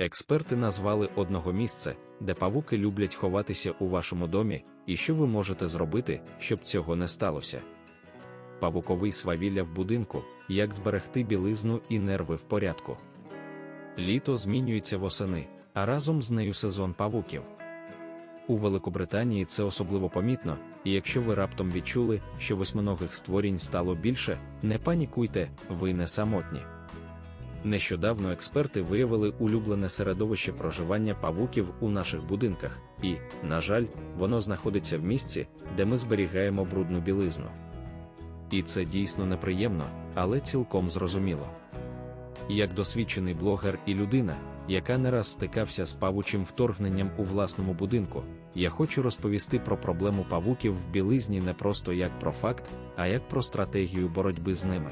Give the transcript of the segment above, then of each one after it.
Експерти назвали одного місце, де павуки люблять ховатися у вашому домі, і що ви можете зробити, щоб цього не сталося. Павуковий свавілля в будинку, як зберегти білизну і нерви в порядку. Літо змінюється восени, а разом з нею сезон павуків. У Великобританії це особливо помітно, і якщо ви раптом відчули, що восьминогих створінь стало більше, не панікуйте, ви не самотні. Нещодавно експерти виявили улюблене середовище проживання павуків у наших будинках, і, на жаль, воно знаходиться в місці, де ми зберігаємо брудну білизну. І це дійсно неприємно, але цілком зрозуміло. Як досвідчений блогер і людина, яка не раз стикався з павучим вторгненням у власному будинку, я хочу розповісти про проблему павуків в білизні не просто як про факт, а як про стратегію боротьби з ними.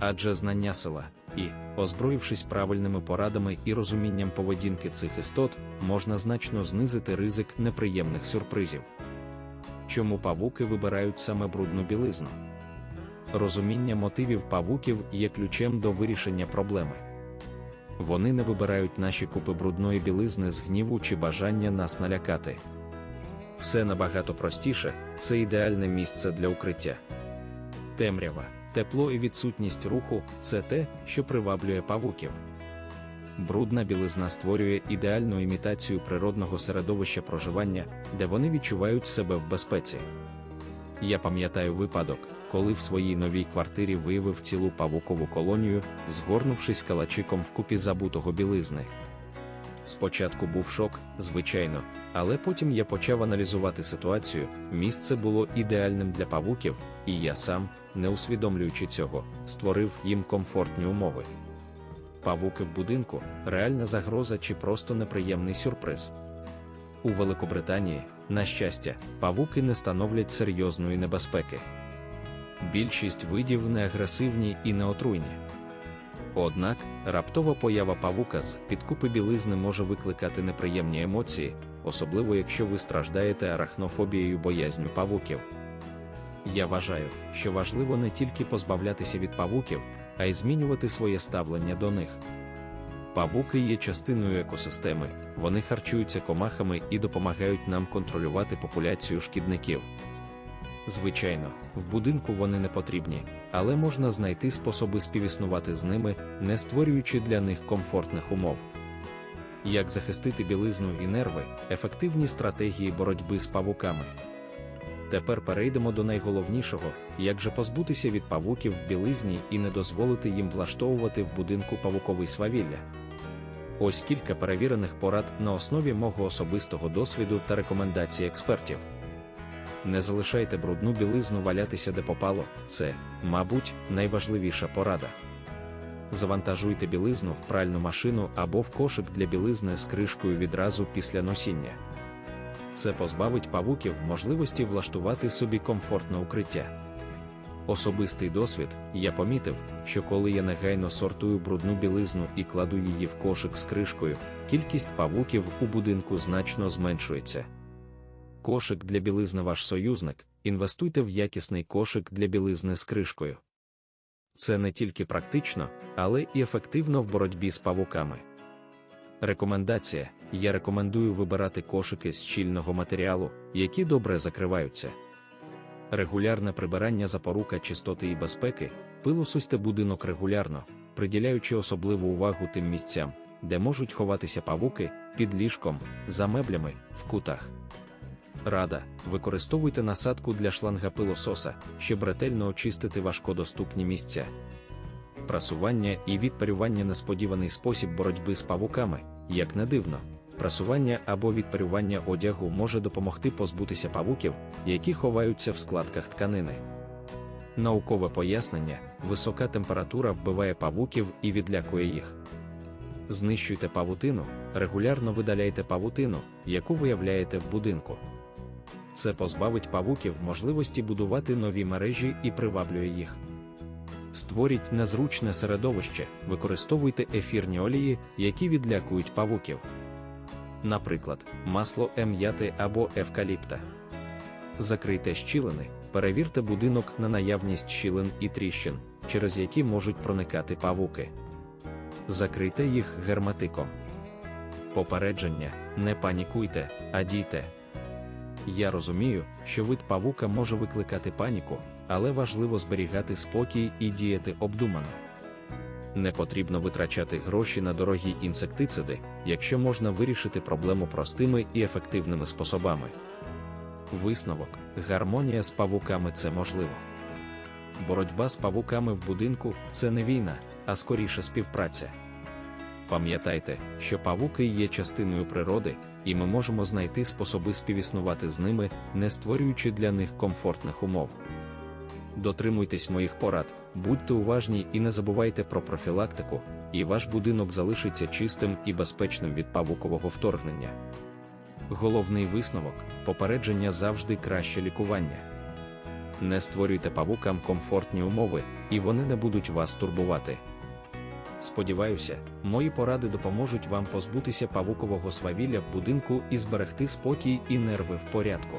Адже знання села і, озброївшись правильними порадами і розумінням поведінки цих істот, можна значно знизити ризик неприємних сюрпризів. Чому павуки вибирають саме брудну білизну? Розуміння мотивів павуків є ключем до вирішення проблеми. Вони не вибирають наші купи брудної білизни з гніву чи бажання нас налякати. Все набагато простіше, це ідеальне місце для укриття. Темрява, тепло і відсутність руху це те, що приваблює павуків. Брудна білизна створює ідеальну імітацію природного середовища проживання, де вони відчувають себе в безпеці. Я пам'ятаю випадок, коли в своїй новій квартирі виявив цілу павукову колонію, згорнувшись калачиком в купі забутого білизни. Спочатку був шок, звичайно, але потім я почав аналізувати ситуацію. Місце було ідеальним для павуків, і я сам, не усвідомлюючи цього, створив їм комфортні умови. Павуки в будинку реальна загроза чи просто неприємний сюрприз. У Великобританії, на щастя, павуки не становлять серйозної небезпеки. Більшість видів не агресивні і не отруйні. Однак, раптова поява павука з підкупи білизни може викликати неприємні емоції, особливо якщо ви страждаєте арахнофобією боязню павуків. Я вважаю, що важливо не тільки позбавлятися від павуків, а й змінювати своє ставлення до них. Павуки є частиною екосистеми, вони харчуються комахами і допомагають нам контролювати популяцію шкідників. Звичайно, в будинку вони не потрібні, але можна знайти способи співіснувати з ними, не створюючи для них комфортних умов. Як захистити білизну і нерви, ефективні стратегії боротьби з павуками. Тепер перейдемо до найголовнішого, як же позбутися від павуків в білизні і не дозволити їм влаштовувати в будинку павуковий свавілля. Ось кілька перевірених порад на основі мого особистого досвіду та рекомендацій експертів. Не залишайте брудну білизну валятися де попало, це, мабуть, найважливіша порада. Завантажуйте білизну в пральну машину або в кошик для білизни з кришкою відразу після носіння. Це позбавить павуків можливості влаштувати собі комфортне укриття. Особистий досвід, я помітив, що коли я негайно сортую брудну білизну і кладу її в кошик з кришкою, кількість павуків у будинку значно зменшується. Кошик для білизни ваш союзник, інвестуйте в якісний кошик для білизни з кришкою. Це не тільки практично, але і ефективно в боротьбі з павуками. Рекомендація: я рекомендую вибирати кошики з щільного матеріалу, які добре закриваються. Регулярне прибирання запорука чистоти і безпеки, пилосуйте будинок регулярно, приділяючи особливу увагу тим місцям, де можуть ховатися павуки, під ліжком, за меблями, в кутах. Рада, використовуйте насадку для шланга пилососа, щоб ретельно очистити важкодоступні місця. Прасування і відпарювання несподіваний спосіб боротьби з павуками, як не дивно. Прасування або відпарювання одягу може допомогти позбутися павуків, які ховаються в складках тканини. Наукове пояснення: висока температура вбиває павуків і відлякує їх. Знищуйте павутину, регулярно видаляйте павутину, яку виявляєте в будинку. Це позбавить павуків можливості будувати нові мережі і приваблює їх. Створіть незручне середовище, використовуйте ефірні олії, які відлякують павуків. Наприклад, масло ем'яти або евкаліпта. Закрийте щілини, перевірте будинок на наявність щілин і тріщин, через які можуть проникати павуки. Закрийте їх герметиком. Попередження, не панікуйте, а дійте. Я розумію, що вид павука може викликати паніку, але важливо зберігати спокій і діяти обдумано. Не потрібно витрачати гроші на дорогі інсектициди, якщо можна вирішити проблему простими і ефективними способами. Висновок: гармонія з павуками це можливо. Боротьба з павуками в будинку це не війна, а скоріше співпраця. Пам'ятайте, що павуки є частиною природи, і ми можемо знайти способи співіснувати з ними, не створюючи для них комфортних умов. Дотримуйтесь моїх порад, будьте уважні і не забувайте про профілактику, і ваш будинок залишиться чистим і безпечним від павукового вторгнення. Головний висновок попередження завжди краще лікування. Не створюйте павукам комфортні умови, і вони не будуть вас турбувати. Сподіваюся, мої поради допоможуть вам позбутися павукового свавілля в будинку і зберегти спокій і нерви в порядку.